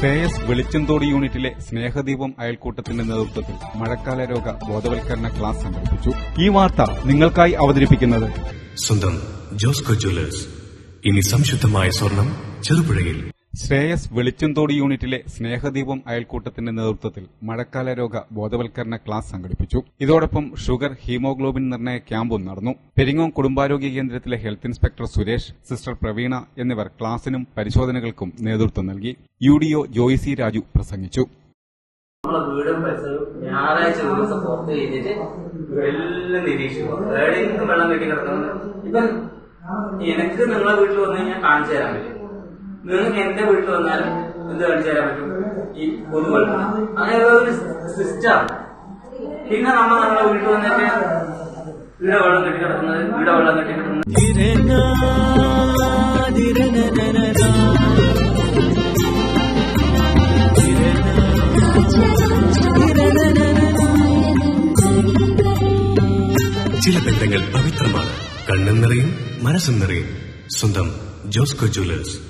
ശ്രേയസ് വെളിച്ചന്തോട് യൂണിറ്റിലെ സ്നേഹദീപം അയൽക്കൂട്ടത്തിന്റെ നേതൃത്വത്തിൽ മഴക്കാല രോഗ ബോധവൽക്കരണ ക്ലാസ് സംഘടിപ്പിച്ചു. ഈ വാർത്ത നിങ്ങൾക്കായി അവതരിപ്പിക്കുന്നത് സ്വന്തം ജോസ്കോ ജ്വല്ലേഴ്സ്. ഇനി സംശുദ്ധമായ സ്വർണം ചെറുപുഴയിൽ. ശ്രേയസ് വെളിച്ചന്തോട് യൂണിറ്റിലെ സ്നേഹദീപം അയൽക്കൂട്ടത്തിന്റെ നേതൃത്വത്തിൽ മഴക്കാല രോഗ ബോധവൽക്കരണ ക്ലാസ് സംഘടിപ്പിച്ചു. ഇതോടൊപ്പം ഷുഗർ ഹീമോഗ്ലോബിൻ നിർണയ ക്യാമ്പും നടന്നു. പെരിങ്ങോം കുടുംബാരോഗ്യ കേന്ദ്രത്തിലെ health inspector Suresh sister Praveena എന്നിവർ ക്ലാസിനും പരിശോധനകൾക്കും നേതൃത്വം നൽകി. U D O Joycy Raju പ്രസംഗിച്ചു. വീടും ഇപ്പം എനിക്ക് നിങ്ങളെ വീട്ടിൽ വന്നു കഴിഞ്ഞാൽ കാണിച്ചു തരാൻ പറ്റും. നിങ്ങൾക്ക് എന്റെ വീട്ടിൽ വന്നാലും എന്ത് കാണിച്ചു തരാൻ പറ്റും? ഈ കൊതുകൾ അങ്ങനെ ഒരു സിസ്റ്റം പിന്നെ നമ്മൾ നമ്മളെ വീട്ടിൽ വന്നിട്ട് ഇവിടെ വെള്ളം കെട്ടി കിടക്കുന്നത് ഇവിടെ വെള്ളം കെട്ടി ചില ബന്ധങ്ങൾ പവിത്രമാണ്. കണ്ണും നിറയും മനസ്സും നിറയും. സ്വന്തം ജോസ്കോ ജ്വല്ലേഴ്സ്.